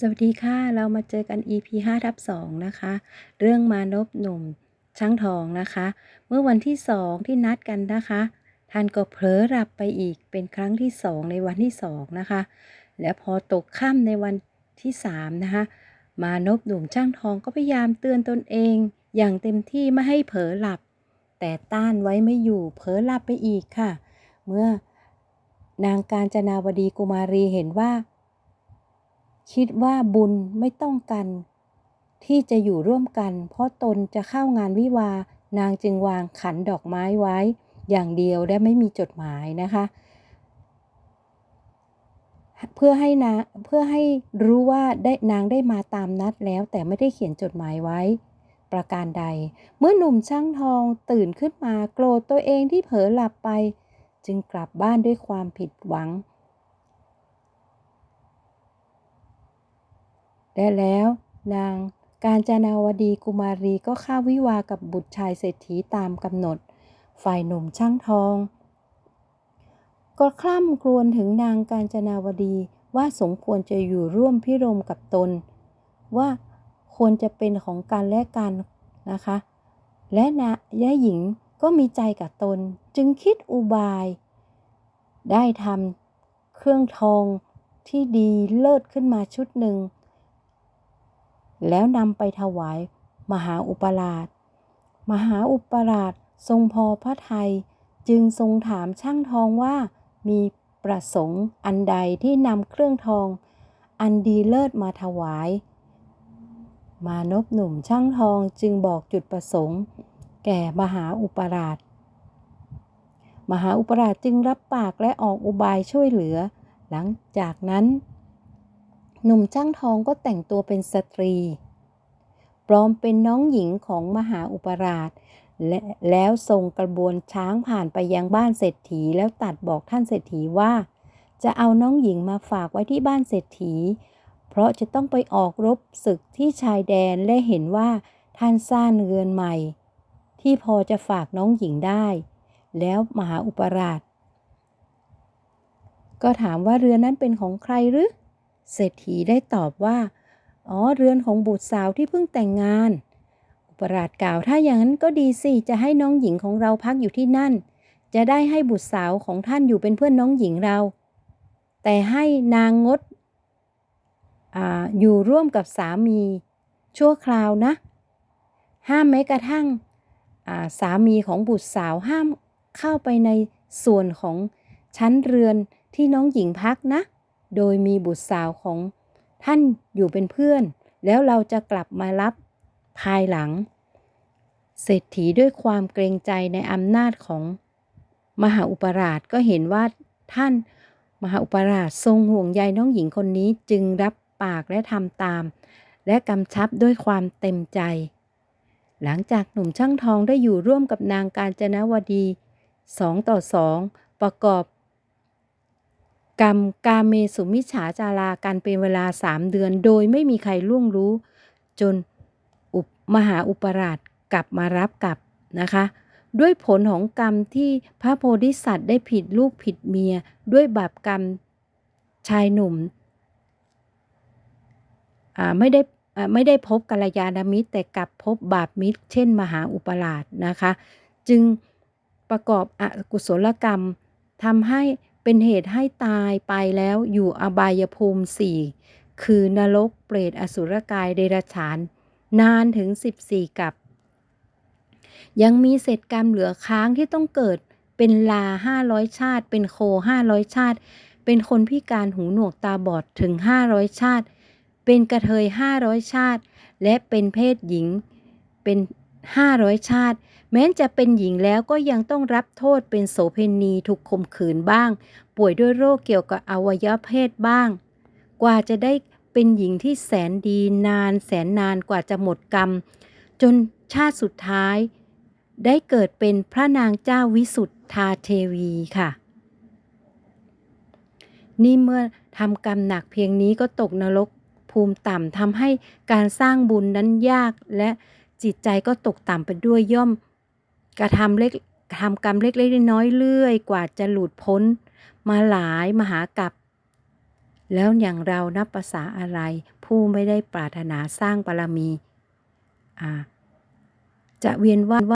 สวัสดีค่ะ เรามาเจอกัน EP 5ทับ2นะคะ เรื่องมานพหนุ่มช่างทองนะคะ เมื่อวันที่2ที่นัดกันนะคะ ท่านก็เผลอหลับไปอีกเป็นครั้งที่2ในวันที่2นะคะ และพอตกค่ำในวันที่3นะคะ มานพหนุ่มช่างทองก็พยายามเตือนตนเอง อย่างเต็มที่ไม่ให้เผลอหลับ แต่ต้านไว้ไม่อยู่เผลอหลับไปอีกค่ะ เมื่อนางการจนาวดีกุมารีเห็นว่า คิดว่าบุญไม่ต้องกัน ที่จะอยู่ร่วมกัน เพราะตนจะเข้างานวิวานางจึงวางขันดอกไม้ไว้ อย่างเดียวและไม่มีจดหมายนะคะ เพื่อให้นะเพื่อให้รู้ว่าได้นางได้มาตามนัดแล้ว แต่ไม่ได้เขียนจดหมายไว้ ประการใด เมื่อหนุ่มช่างทองตื่นขึ้นมาโกรธตัวเองที่เผลอหลับไป จึงกลับบ้านด้วยความผิดหวัง ได้แล้วนางการจนาวดีกุมารีก็ข้าวิวากับบุตรชายเศรษฐีตามกำหนด ฝ่ายหนุ่มช่างทอง ก็คล่ำครวญถึงนางการจนาวดีว่าสมควรจะอยู่ร่วมพิรมกับตน ว่าควรจะเป็นของกันและกันนะคะ และนะยะหญิงก็มีใจกับตน จึงคิดอุบาย ได้ทำเครื่องทองที่ดีเลิศขึ้นมาชุดหนึ่ง แล้วนำไปถวาย มหาอุปราช มหาอุปราชทรงพอพระไทย จึงทรงถามช่างทองว่า มีประสงค์อันใดที่นำเครื่องทอง อันดีเลิศมาถวาย มานพหนุ่มช่างทองจึงบอกจุดประสงค์ แก่มหาอุปราช มหาอุปราชจึงรับปากและออกอุบายช่วยเหลือ หลังจากนั้น หนุ่มช่างทองก็แต่งตัวเป็นสตรี ปลอมเป็นน้องหญิงของมหาอุปราช และแล้วส่งกระบวนช้างผ่านไปยังบ้านเศรษฐีแล้วตัดบอกท่านเศรษฐีว่า จะเอาน้องหญิงมาฝากไว้ที่บ้านเศรษฐี เพราะจะต้องไปออกรบศึกที่ชายแดนและเห็นว่าท่านสร้างเรือนใหม่ ที่พอจะฝากน้องหญิงได้ แล้วมหาอุปราช ก็ถามว่าเรือนนั้นเป็นของใครหรือ เศรษฐีได้ตอบว่า อ๋อ เรือนของบุตรสาวที่เพิ่งแต่งงาน อุปราชกล่าวถ้าอย่างนั้นก็ดีสิ จะให้น้องหญิงของเราพักอยู่ที่นั่น จะได้ให้บุตรสาวของท่านอยู่เป็นเพื่อนน้องหญิงเรา แต่ให้นางงดออยู่ร่วมกับสามี ชั่วคราวนะ ห้ามแม้กระทั่งสามีของบุตรสาวห้ามเข้าไปในส่วนของชั้นเรือนที่น้องหญิงพักนะ โดยมีบุตรสาวของท่านอยู่เป็นเพื่อน แล้วเราจะกลับมารับภายหลัง เศรษฐีด้วยความเกรงใจในอำนาจของมหาอุปราชก็เห็นว่าท่านมหาอุปราชทรงห่วงใยน้องหญิงคนนี้จึงรับปากและทำตาม และกำชับด้วยความเต็มใจ หลังจากหนุ่มช่างทองได้อยู่ร่วมกับนางการจนวดีสองต่อสองประกอบ กรรมกาเมสุมิฉาจารากันเป็นเวลาสามเดือน โดยไม่มีใครล่วงรู้ จนอุปมหาอุปราชกลับมารับกลับนะคะ ด้วยผลของกรรมที่พระโพธิสัตว์ได้ผิดลูกผิดเมีย ด้วยบาปกรรมชายหนุ่มไม่ได้ไม่ได้พบกัลยาณมิตร แต่กลับพบบาปมิตร เช่น มหาอุปราชนะคะ จึงประกอบอกุศลกรรมทำให้ เป็นเหตุให้ตายไปแล้วอยู่อบายภูมิสี่คือนรกเปรตอสุรกายเดรัจฉาน นานถึง 14 กับ ยังมีเศษกรรมเหลือค้างที่ต้องเกิดเป็นลา500ชาติ เป็นโค500ชาติ เป็นคนพิการหูหนวกตาบอดถึง500ชาติ เป็นกระเทย500ชาติ และเป็นเพศหญิง เป็น 500 ชาติ แม้จะเป็นหญิงแล้วก็ยังต้องรับโทษเป็นโสเพณีถูกข่มขืนบ้าง ป่วยด้วยโรคเกี่ยวกับอวัยวะเพศบ้าง กว่าจะได้เป็นหญิงที่แสนดีนานแสนนานกว่าจะหมดกรรม จนชาติสุดท้าย ได้เกิดเป็นพระนางเจ้าวิสุทธาเทวีค่ะ นี่เมื่อทำกรรมหนักเพียงนี้ก็ตกนรกภูมิต่ำทำให้การสร้างบุญนั้นยากและ จิตใจก็ตกต่ำไปด้วยย่อม กระทำเล็กทำกรรมเล็กๆน้อยๆเรื่อยกว่าจะหลุดพ้น มาหลายมหากับแล้วอย่างเรานับภาษาอะไร ผู้ไม่ได้ปรารถนาสร้างบารมี จะเวียนว่าย